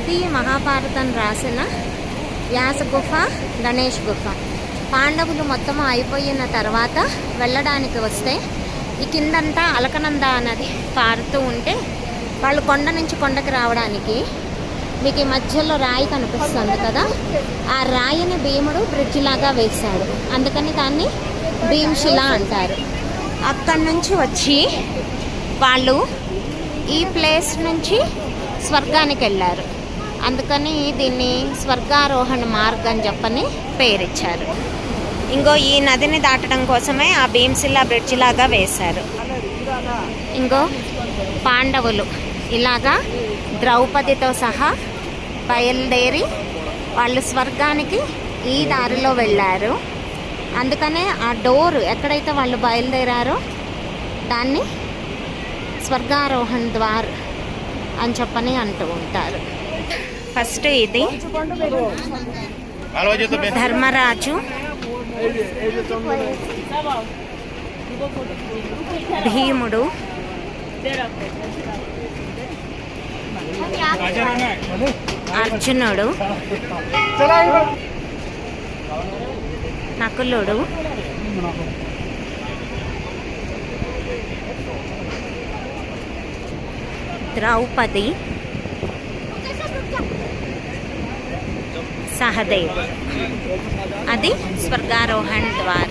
ఇది మహాభారతం రాసిన వ్యాస గుహ గణేష్ గుఫ. పాండవులు మొత్తం అయిపోయిన తర్వాత వెళ్ళడానికి వస్తే ఈ కిందంతా అలకనంద నది పారుతూ ఉంటే వాళ్ళు కొండ నుంచి కొండకి రావడానికి మీకు ఈ మధ్యలో రాయి కనిపిస్తుంది కదా? ఆ రాయిని భీముడు బ్రిడ్జ్ లాగా వేశాడు. అందుకని దాన్ని భీమ్శిల అంటారు. అక్కడి నుంచి వచ్చి వాళ్ళు ఈ ప్లేస్ నుంచి స్వర్గానికి వెళ్ళారు. అందుకని దీన్ని స్వర్గారోహణ మార్గం అని చెప్పని పేరిచ్చారు. ఇంకో ఈ నదిని దాటడం కోసమే ఆ భీమ్శిల్లా బ్రిడ్జ్ లాగా వేశారు. ఇంకో పాండవులు ఇలాగా ద్రౌపదితో సహా బయలుదేరి వాళ్ళు స్వర్గానికి ఈ దారిలో వెళ్ళారు. అందుకనే ఆ డోర్ ఎక్కడైతే వాళ్ళు బయలుదేరారో దాన్ని స్వర్గారోహణ ద్వార్ అని చెప్పని అంటూ ఉంటారు. ఫస్ట్ ఇది. ధర్మరాజు. భీముడు. అర్జునుడు. నకులుడు. ద్రౌపది. సహదేవ్. అది స్వర్గారోహణ ద్వార్